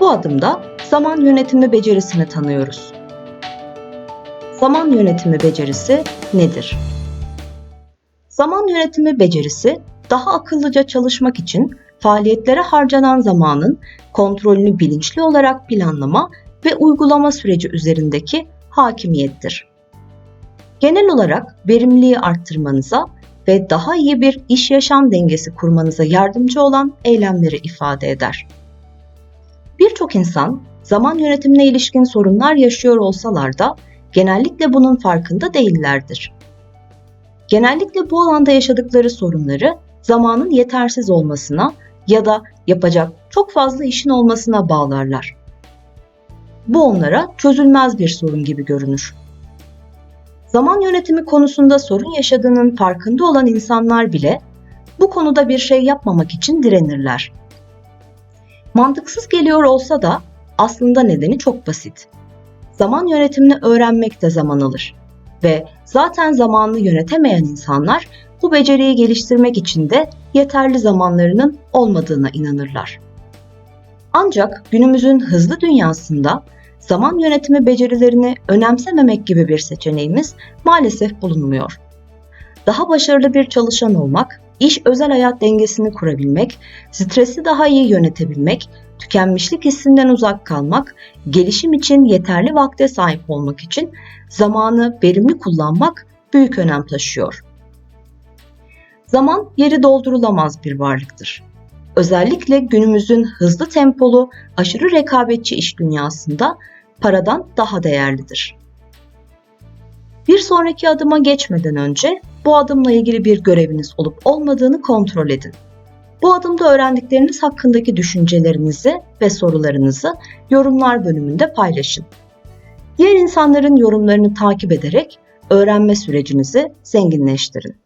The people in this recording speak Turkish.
Bu adımda zaman yönetimi becerisini tanıyoruz. Zaman yönetimi becerisi nedir? Zaman yönetimi becerisi daha akıllıca çalışmak için faaliyetlere harcanan zamanın kontrolünü bilinçli olarak planlama ve uygulama süreci üzerindeki hakimiyettir. Genel olarak verimliliği arttırmanıza ve daha iyi bir iş yaşam dengesi kurmanıza yardımcı olan eylemleri ifade eder. Birçok insan zaman yönetimine ilişkin sorunlar yaşıyor olsalar da genellikle bunun farkında değillerdir. Genellikle bu alanda yaşadıkları sorunları zamanın yetersiz olmasına ya da yapacak çok fazla işin olmasına bağlarlar. Bu onlara çözülmez bir sorun gibi görünür. Zaman yönetimi konusunda sorun yaşadığının farkında olan insanlar bile bu konuda bir şey yapmamak için direnirler. Mantıksız geliyor olsa da aslında nedeni çok basit. Zaman yönetimini öğrenmek de zaman alır ve zaten zamanını yönetemeyen insanlar bu beceriyi geliştirmek için de yeterli zamanlarının olmadığına inanırlar. Ancak günümüzün hızlı dünyasında zaman yönetimi becerilerini önemsememek gibi bir seçeneğimiz maalesef bulunmuyor. Daha başarılı bir çalışan olmak, iş özel hayat dengesini kurabilmek, stresi daha iyi yönetebilmek, tükenmişlik hissinden uzak kalmak, gelişim için yeterli vakte sahip olmak için zamanı verimli kullanmak büyük önem taşıyor. Zaman yeri doldurulamaz bir varlıktır. Özellikle günümüzün hızlı tempolu, aşırı rekabetçi iş dünyasında paradan daha değerlidir. Bir sonraki adıma geçmeden önce bu adımla ilgili bir göreviniz olup olmadığını kontrol edin. Bu adımda öğrendikleriniz hakkındaki düşüncelerinizi ve sorularınızı yorumlar bölümünde paylaşın. Diğer insanların yorumlarını takip ederek öğrenme sürecinizi zenginleştirin.